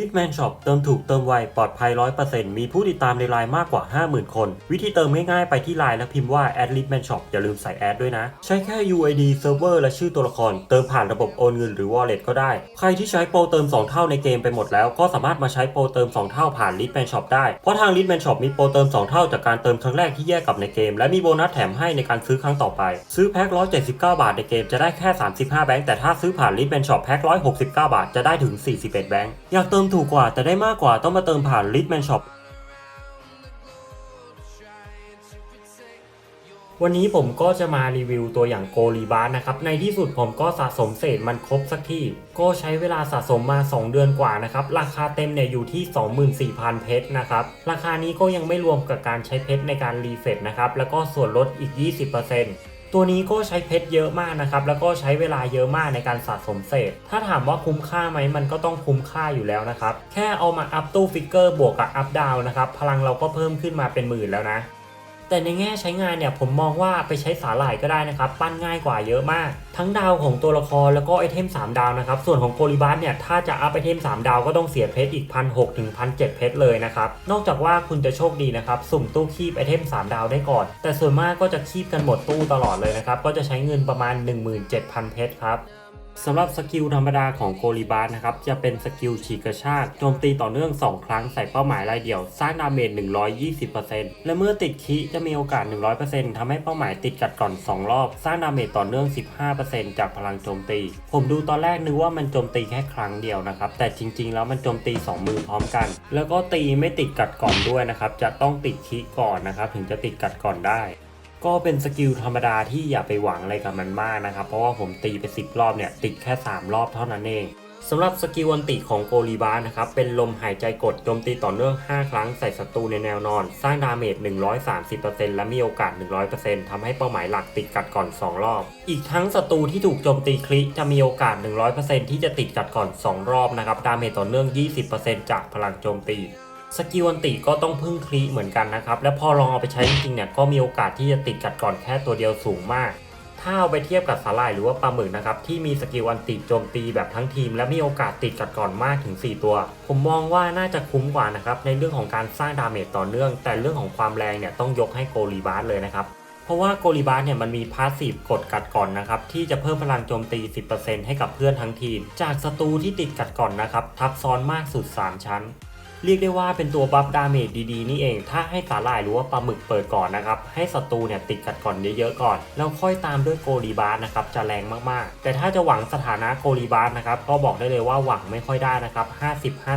ลิทแมนช็อปเติมถูกเติมไว ปลอดภัย 100%มีผู้ติดตามในไลน์มากกว่า 50,000 คน วิธีเติมง่ายๆ ไปที่ไลน์แล้วพิมพ์ว่า a d l i t m a n shop อย่าลืมใส่แอดด้วยนะ ใช้แค่ UID Server และชื่อตัวละคร เติมผ่านระบบโอนเงินหรือ Wallet ก็ได้ ใครที่ใช้โปรเติม 2 เท่าในเกมไปหมดแล้ว ก็สามารถมาใช้โปรเติม 2 เท่าผ่าน l i t m a n shop ได้ เพราะทาง l i t m a n shop มีโปรเติม 2 เท่าจากการเติมครั้งแรกที่แยกกับในเกม และมีโบนัสแถมให้ในการซื้อครั้งต่อไป ซื้อแพ็ค179 บาทในเกมจะได้แค่ 35 แบงค์แต่ถ้าซื้อผ่าน l i t m a n shop แพ็ค169 บาทจะได้ถึง 41 แบงค์อยากเติมถูกกว่าแต่ได้มากกว่าต้องมาเติมผ่าน l i t m a n shop วันนี้ผมก็จะมารีวิวตัวอย่างโกลีบาสนะครับ ในที่สุดผมก็สะสมเศษมันครบสักที่ ก็ใช้เวลาสะสมมา 2 เดือนกว่านะครับ ราคาเต็มเนี่ยอยู่ที่ 24,000 เพชรนะครับ ราคานี้ก็ยังไม่รวมกับการใช้เพชรในการรีเฟรชนะครับ แล้วก็ส่วนลดอีก 20% ตัวนี้ก็ใช้เพชรเยอะมากนะครับ แล้วก็ใช้เวลาเยอะมากในการสะสมเศษ ถ้าถามว่าคุ้มค่าไหมมันก็ต้องคุ้มค่าอยู่แล้วนะครับ แค่เอามาอัพตู้ฟิกเกอร์บวกกับอัพดาวนะครับ พลังเราก็เพิ่มขึ้นมาเป็นหมื่นแล้วนะ แต่ในแง่ใช้งานเนี่ยผมมองว่าไปใช้สาหร่ายก็ได้นะครับ ปั้นง่ายกว่าเยอะมาก ทั้งดาวของตัวละครแล้วก็ไอเทม 3 ดาวนะครับ ส่วนของโกลิบัสเนี่ยถ้าจะอัพไอเทม 3 ดาวก็ต้องเสียเพชรอีกพันหถึงพันเเพชรเลยนะครับ นอกจากว่าคุณจะโชคดีนะครับ สุ่มตู้คีบไอเทม 3 ดาวได้ก่อน แต่ส่วนมากก็จะคีบกันหมดตู้ตลอดเลยนะครับก็จะใช้เงินประมาณ 17,000 เพชรครับ สำหรับสกิลธรรมดาของโกลิบาสนะครับจะเป็นสกิลฉีกกระชากโจมตีต่อเนื่อง 2 ครั้งใส่เป้าหมายรายเดียว สร้างดาเมจ 120%และเมื่อติดคิจะมีโอกาส 100%ทำให้เป้าหมายติดกัดก่อน 2 รอบ สร้างดาเมจต่อเนื่อง 15%จากพลังโจมตี ผมดูตอนแรกนึกว่ามันโจมตีแค่ครั้งเดียวนะครับ แต่จริง ๆ แล้วมันโจมตี 2 มือพร้อมกัน แล้วก็ตีไม่ติดกัดก่อนด้วยนะครับจะต้องติดคิก่อนนะครับถึงจะติดกัดก่อนได้ ก็เป็นสกิลธรรมดาที่อย่าไปหวังอะไรกับมันมากนะครับ เพราะว่าผมตีไป 10 รอบเนี่ย ติดแค่ 3 รอบเท่านั้นเองสำหรับสกิลวันติของโกลีบาสนะครับ เป็นลมหายใจกดโจมตีต่อเนื่อง 5 ครั้งใส่ศัตรูในแนวนอน สร้างดาเมจ 130%และมีโอกาส 100%ทำให้เป้าหมายหลักติดกัดก่อน 2 รอบ อีกทั้งศัตรูที่ถูกโจมตีคลิจะมีโอกาส 100%ที่จะติดกัดก่อน 2 รอบนะครับ ดาเมจต่อเนื่อง 20%จากพลังโจมตี สกิลอันติก็ต้องพึ่งคลีเหมือนกันนะครับ และพอลองเอาไปใช้จริงๆเนี่ยก็มีโอกาสที่จะติดกัดก่อนแค่ตัวเดียวสูงมาก ถ้าเอาไปเทียบกับสาหร่ายหรือว่าปลาหมึกนะครับที่มีสกิลอันติโจมตีแบบทั้งทีม และมีโอกาสติดกัดก่อนมากถึง 4 ตัว ผมมองว่าน่าจะคุ้มกว่านะครับในเรื่องของการสร้างดาเมจต่อเนื่อง แต่เรื่องของความแรงเนี่ยต้องยกให้โกลีบาสเลยนะครับเพราะว่าโกลิบาสเนี่ยมันมีพาสซีฟกดกัดก่อนนะครับที่จะเพิ่มพลังโจมตี 10%ให้กับเพื่อนทั้งทีม จากศัตรูที่ติดกัดก่อนนะครับทับซ้อนมากสุด 3 ชั้น เรียกได้ว่าเป็นตัวบัฟดาเมจดีๆนี่เอง ถ้าให้สาหร่ายหรือว่าปลาหมึกเปิดก่อนนะครับ ให้ศัตรูเนี่ยติดกัดก่อนเยอะๆก่อน แล้วค่อยตามด้วยโกลีบาสนะครับ จะแรงมากๆ แต่ถ้าจะหวังสถานะโกลีบาสนะครับ ก็บอกได้เลยว่าหวังไม่ค่อยได้นะครับ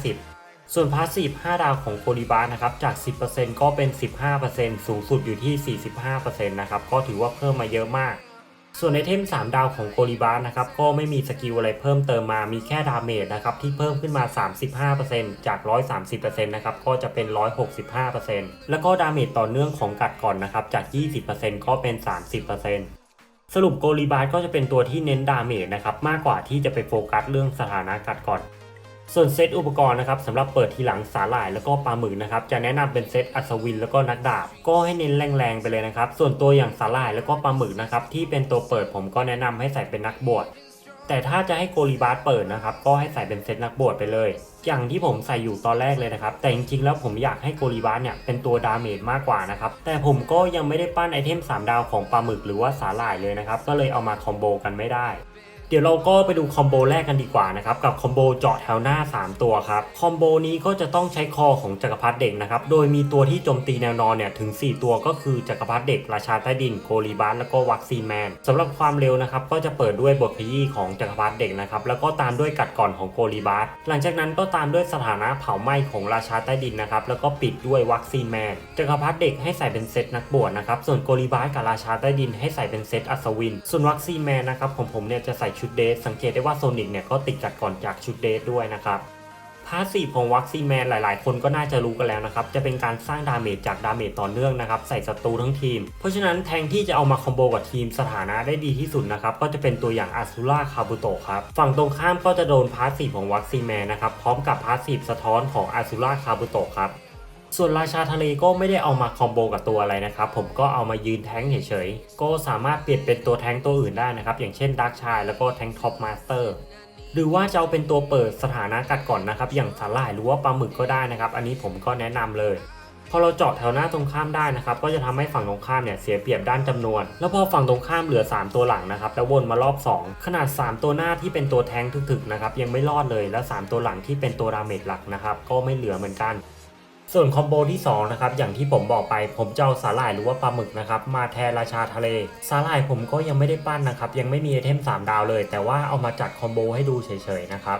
50-50ส่วนพาสซีฟ5ดาวของโกลิบาสนะครับจาก 10%ก็เป็น 15%สูงสุดอยู่ที่ 45%นะครับก็ถือว่าเพิ่มมาเยอะมาก ส่วนในเทม 3 ดาวของโกลิบาสนะครับก็ไม่มีสกิลอะไรเพิ่มเติมมามีแค่ดาเมจนะครับที่เพิ่มขึ้นมา 35%จาก 130%นะครับก็จะเป็น 165%แล้วก็ดาเมจต่อเนื่องของกัดก่อนนะครับจาก 20%ก็เป็น 30%สรุปโกลิบาสก็จะเป็นตัวที่เน้นดาเมจนะครับมากกว่าที่จะไปโฟกัสเรื่องสถานะกัดก่อน ส่วนเซตอุปกรณ์นะครับสำหรับเปิดทีหลังสาหร่ายแล้วก็ปลาหมึกนะครับจะแนะนำเป็นเซตอัศวินแล้วก็นักดาบ ก็ให้เน้นแรงๆไปเลยนะครับ ส่วนตัวอย่างสาหร่ายแล้วก็ปลาหมึกนะครับที่เป็นตัวเปิดผมก็แนะนำให้ใส่เป็นนักบวชแต่ถ้าจะให้โกลิบาสเปิดนะครับก็ให้ใส่เป็นเซตนักบวชไปเลย อย่างที่ผมใส่อยู่ตอนแรกเลยนะครับ แต่จริงๆแล้วผมอยากให้โกลิบาสเนี่ยเป็นตัวดาเมจมากกว่านะครับ แต่ผมก็ยังไม่ได้ปั้นไอเทม 3 ดาวของปลาหมึกหรือว่าสาหร่ายเลยนะครับก็เลยเอามาคอมโบกันไม่ได้ ดี๋ยวเราก็ไปดูคอมโบแรกกันดีกว่านะครับกับคอมโบเจาะแถวหน้า 3 ตัวครับคอมโบนี้ก็จะต้องใช้คอของจักรพรรดิเด็กนะครับโดยมีตัวที่โจมตีแนวนอนเนี่ยถึง 4 ตัวก็คือจักรพรรดิเด็กราชาใต้ดินโกลีบาสแล้วก็วัคซีนแมนสำหรับความเร็วนะครับก็จะเปิดด้วยบทขยี้ของจักรพรรดิเด็กนะครับแล้วก็ตามด้วยกัดก่อนของโกลีบาสหลังจากนั้นก็ตามด้วยสถานะเผาไหม้ของราชาใต้ดินนะครับแล้วก็ปิดด้วยวัคซีนแมนจักรพรรดิเด็กให้ใส่เป็นเซตนักบวชนะครับส่วนโกลีบาสกับราชาใต้ดินให้ใส่เป็นเซตอัศวิน ส่วนวัคซีนแมนนะครับของผมเนี่ยจะใส่ชุดเดสสังเกตได้ว่าโซนิกเนี่ยก็ติดกัดก่อนจากชุดเดสด้วยนะครับพาสซีฟของวัคซีนแมนหลายๆ คนก็น่าจะรู้กันแล้วนะครับ จะเป็นการสร้างดาเมจจากดาเมจต่อเนื่องนะครับ ใส่ศัตรูทั้งทีม เพราะฉะนั้นแทงที่จะเอามาคอมโบกับทีมสถานะได้ดีที่สุดนะครับ ก็จะเป็นตัวอย่างอาซูล่าคาบุโตะครับ ฝั่งตรงข้ามก็จะโดนพาสซีฟของวัคซีนแมนนะครับ พร้อมกับพาสซีฟสะท้อนของอาซูล่าคาบุโตะครับ ส่วนราชาทะเลก็ไม่ได้เอามาคอมโบกับตัวอะไรนะครับ ผมก็เอามายืนแท้งเฉยๆ ก็สามารถเปลี่ยนเป็นตัวแท้งตัวอื่นได้นะครับ อย่างเช่นดักชายแล้วก็แท้งท็อปมาสเตอร์หรือว่าจะเอาเป็นตัวเปิดสถานะกัดก่อนนะครับ อย่างสาหร่ายหรือว่าปลาหมึกก็ได้นะครับ อันนี้ผมก็แนะนำเลยพอเราเจาะแถวหน้าตรงข้ามได้นะครับ ก็จะทำให้ฝั่งตรงข้ามเนี่ยเสียเปรียบด้านจำนวน แล้วพอฝั่งตรงข้ามเหลือ 3 ตัวหลังนะครับ แล้ววนมารอบ 2 ขนาด 3 ตัวหน้าที่เป็นตัวแทงถึกๆนะครับยังไม่รอดเลยแล้ว 3 ตัวหลังที่เป็นตัวดาเมจหลักนะครับก็ไม่เหลือเหมือนกัน ส่วนคอมโบที่2นะครับอย่างที่ผมบอกไปผมจะเอาสาหร่ายหรือว่าปลาหมึกนะครับมาแทนราชาทะเล สาหร่ายผมก็ยังไม่ได้ปั้นนะครับ ยังไม่มีไอเทม 3 ดาวเลย แต่ว่าเอามาจัดคอมโบให้ดูเฉยๆนะครับ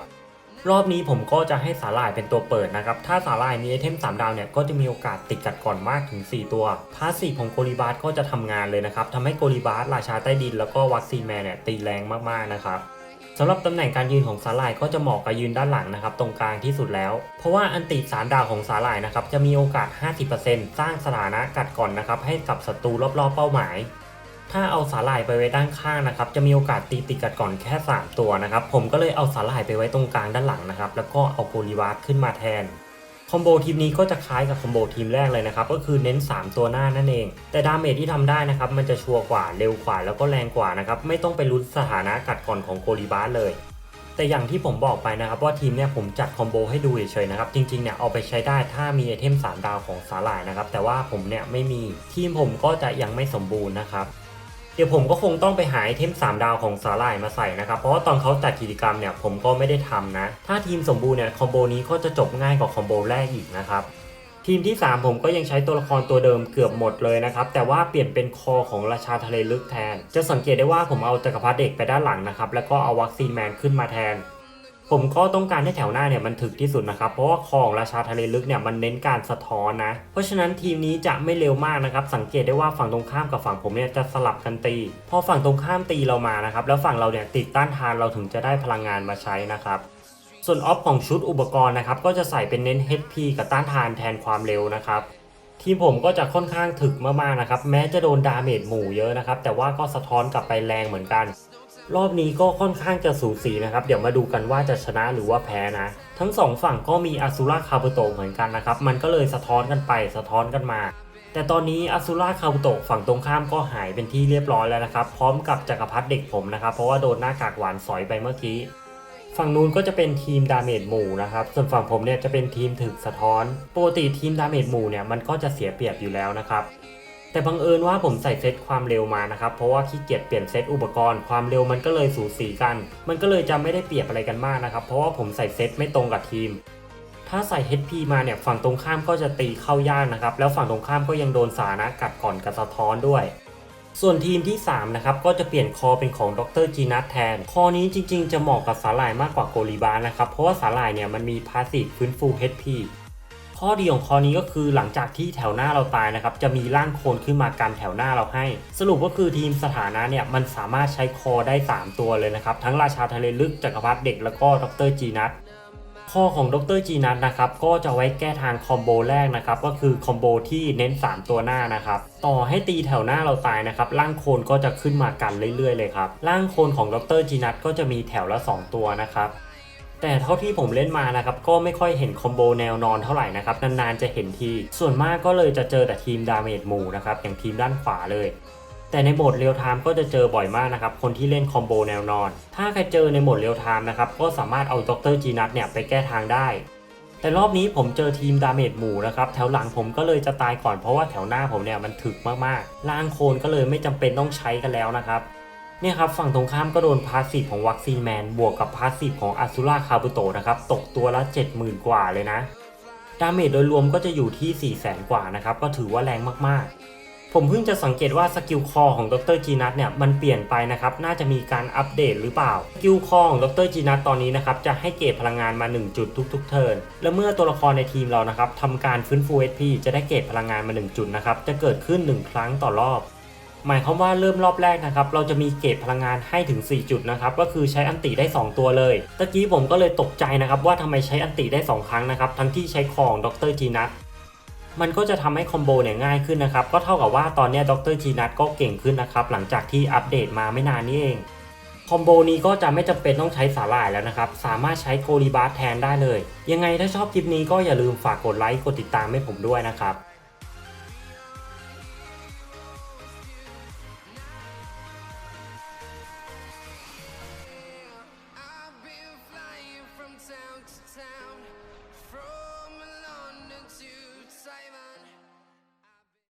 รอบนี้ผมก็จะให้สาหร่ายเป็นตัวเปิดนะครับ ถ้าสาหร่ายมีไอเทม 3 ดาวเนี่ย ก็จะมีโอกาสติดกัดก่อนมากถึง 4 ตัว พาสซีฟของโกลิบาสก็จะทำงานเลยนะครับทำให้โกลิบาสราชาใต้ดิน แล้วก็วัคซีนแมนเนี่ยตีแรงมากๆนะครับ สำหรับตำแหน่งการยืนของสาหร่ายก็จะเหมาะกับยืนด้านหลังนะครับ ตรงกลางที่สุดแล้ว เพราะว่าอันติสามดาวของสาหร่ายนะครับจะมีโอกาส 50%สร้างสถานะกัดก่อนนะครับให้กับศัตรูรอบๆเป้าหมาย ถ้าเอาสาหร่ายไปไว้ด้านข้างนะครับจะมีโอกาสตีติดกัดก่อนแค่ 3 ตัวนะครับผมก็เลยเอาสาหร่ายไปไว้ตรงกลางด้านหลังนะครับแล้วก็เอาโกลิวาสขึ้นมาแทน อมโบทีมนี้ก็จะคล้ายกับคอมโบทีมแรกเลยนะครับก็คือเน้น 3 ตัวหน้านั่นเอง แต่ดาเมจที่ทำได้นะครับมันจะชัวร์กว่าเร็วกว่าแล้วก็แรงกว่านะครับไม่ต้องไปลุ้นสถานะกัดก่อนของโกลิบาสเลยแต่อย่างที่ผมบอกไปนะครับว่าทีมเนี่ยผมจัดคอมโบให้ดูเฉยๆนะครับจริงๆเนี่ยเอาไปใช้ได้ถ้ามีไอเทม 3 ดาวของสาหร่ายนะครับแต่ว่าผมเนี่ยไม่มีทีมผมก็จะยังไม่สมบูรณ์นะครับ เดี๋ยวผมก็คงต้องไปหาไอเทม 3 ดาวของสาหร่ายมาใส่นะครับ เพราะว่าตอนเขาจัดกิจกรรมเนี่ยผมก็ไม่ได้ทำนะ ถ้าทีมสมบูรณ์เนี่ยคอมโบนี้ก็จะจบง่ายกว่าคอมโบแรกอีกนะครับ ทีมที่ 3 ผมก็ยังใช้ตัวละครตัวเดิมเกือบหมดเลยนะครับ แต่ว่าเปลี่ยนเป็นคอของราชาทะเลลึกแทน จะสังเกตได้ว่าผมเอาจักรพรรดิเอกไปด้านหลังนะครับ แล้วก็เอาวัคซีนแมนขึ้นมาแทน ผมก็ต้องการให้แถวหน้าเนี่ยมันถึกที่สุดนะครับ เพราะว่าคอของราชาทะเลลึกเนี่ยมันเน้นการสะท้อนนะ เพราะฉะนั้นทีมนี้จะไม่เร็วมากนะครับ สังเกตได้ว่าฝั่งตรงข้ามกับฝั่งผมเนี่ยจะสลับกันตี พอฝั่งตรงข้ามตีเรามานะครับ แล้วฝั่งเราเนี่ยติดต้านทานเราถึงจะได้พลังงานมาใช้นะครับส่วนออฟของชุดอุปกรณ์นะครับก็จะใส่เป็นเน้น HP กับต้านทานแทนความเร็วนะครับทีมผมก็จะค่อนข้างถึกมากๆนะครับ แม้จะโดนดาเมจหมู่เยอะนะครับ แต่ว่าก็สะท้อนกลับไปแรงเหมือนกัน รอบนี้ก็ค่อนข้างจะสูสีนะครับ เดี๋ยวมาดูกันว่าจะชนะหรือว่าแพ้นะ ทั้งสองฝั่งก็มีอาซูราคาบุโตะเหมือนกันนะครับ มันก็เลยสะท้อนกันไปสะท้อนกันมา แต่ตอนนี้อาซูราคาบุโตะฝั่งตรงข้ามก็หายเป็นที่เรียบร้อยแล้วนะครับ พร้อมกับจักรพรรดิเด็กผมนะครับ เพราะว่าโดนหน้ากากหวานสอยไปเมื่อกี้ ฝั่งนู้นก็จะเป็นทีมดาเมจหมู่นะครับ ส่วนฝั่งผมเนี่ยจะเป็นทีมถึกสะท้อน ปกติทีมดาเมจหมู่เนี่ยมันก็จะเสียเปรียบอยู่แล้วนะครับ แต่บังเอิญว่าผมใส่เซตความเร็วมานะครับ เพราะว่าขี้เกียจเปลี่ยนเซตอุปกรณ์ความเร็วมันก็เลยสูสีกัน มันก็เลยจะไม่ได้เปรียบอะไรกันมากนะครับ เพราะว่าผมใส่เซตไม่ตรงกับทีม ถ้าใส่ HP มาเนี่ยฝั่งตรงข้ามก็จะตีเข้ายากนะครับ แล้วฝั่งตรงข้ามก็ยังโดนสานะกัดก่อนกับสะท้อนด้วยส่วนทีมที่ 3 นะครับ ก็จะเปลี่ยนคอเป็นของดรจีนัทแทน คอนี้จริงๆ จะเหมาะกับสาหร่ายมากกว่าโกลิบาร์นะครับ เพราะว่าสาหร่ายเนี่ยมันมีพาสซีฟฟื้นฟู HP ข้อดีของคอนี้ก็คือหลังจากที่แถวหน้าเราตายนะครับจะมีร่างโคลนขึ้นมากันแถวหน้าเราให้ สรุปก็คือทีมสถานะเนี่ยมันสามารถใช้คอได้ 3 ตัวเลยนะครับ ทั้งราชาทะเลลึกจักรพรรดิเด็กแล้วก็ดรจีนัทข้อของดรจีนัทนะครับก็จะไว้แก้ทางคอมโบแรกนะครับก็คือคอมโบที่เน้น 3 ตัวหน้านะครับต่อให้ตีแถวหน้าเราตายนะครับร่างโคลนก็จะขึ้นมากันเรื่อยๆเลยครับร่างโคลนของดรจีนัทก็จะมีแถวละ 2 ตัวนะครับ แต่เท่าที่ผมเล่นมานะครับก็ไม่ค่อยเห็นคอมโบแนวนอนเท่าไหร่นะครับนานๆจะเห็นที ส่วนมากก็เลยจะเจอแต่ทีมดาเมจหมู่นะครับอย่างทีมด้านขวาเลยแต่ในโหมดเรียลไทม์ก็จะเจอบ่อยมากนะครับ คนที่เล่นคอมโบแนวนอน ถ้าใครเจอในโหมดเรียลไทม์นะครับ ก็สามารถเอาดรจีนัทเนี่ยไปแก้ทางได้ แต่รอบนี้ผมเจอทีมดาเมจหมู่นะครับ แถวหลังผมก็เลยจะตายก่อนเพราะว่าแถวหน้าผมเนี่ยมันถึกมากๆ ล่างโคนก็เลยไม่จำเป็นต้องใช้กันแล้วนะครับ เนี่ยครับฝั่งตรงข้ามก็โดนพาสซีฟของวัคซีนแมนบวกกับพาสซีฟของอาซูราคาบุโตะนะครับตกตัวละ 70,000 กว่าเลยนะ ดาเมจโดยรวมก็จะอยู่ที่ 400,000กว่านะครับก็ถือว่าแรงมากๆ ผมเพิ่งจะสังเกตว่าสกิลคอของดรจีนัทเนี่ยมันเปลี่ยนไปนะครับน่าจะมีการอัปเดตหรือเปล่าสกิลคอของดรจีนัทตอนนี้นะครับจะให้เกรดพลังงานมา 1 จุดทุกๆเทิร์นและเมื่อตัวละครในทีมเรานะครับทำการฟื้นฟู HP จะได้เกรดพลังงานมา 1 จุดนะครับจะเกิดขึ้น 1 ครั้งต่อรอบ หมายความว่าเริ่มรอบแรกนะครับเราจะมีเกรดพลังงานให้ถึง 4 จุดนะครับก็คือใช้อันติได้ 2 ตัวเลยตะกี้ผมก็เลยตกใจนะครับว่าทำไมใช้อันติได้ 2 ครั้งนะครับทั้งที่ใช้ของดรจีนัทมันก็จะทำให้คอมโบเนี่ยง่ายขึ้นนะครับก็เท่ากับว่าตอนนี้ดรจีนัทก็เก่งขึ้นนะครับหลังจากที่อัปเดตมาไม่นานนี้เองคอมโบนี้ก็จะไม่จำเป็นต้องใช้สาหร่ายแล้วนะครับ สามารถใช้โกลิบาร์แทนได้เลย ยังไงถ้าชอบคลิปนี้ก็อย่าลืมฝากกดไลค์กดติดตามให้ผมด้วยนะครับ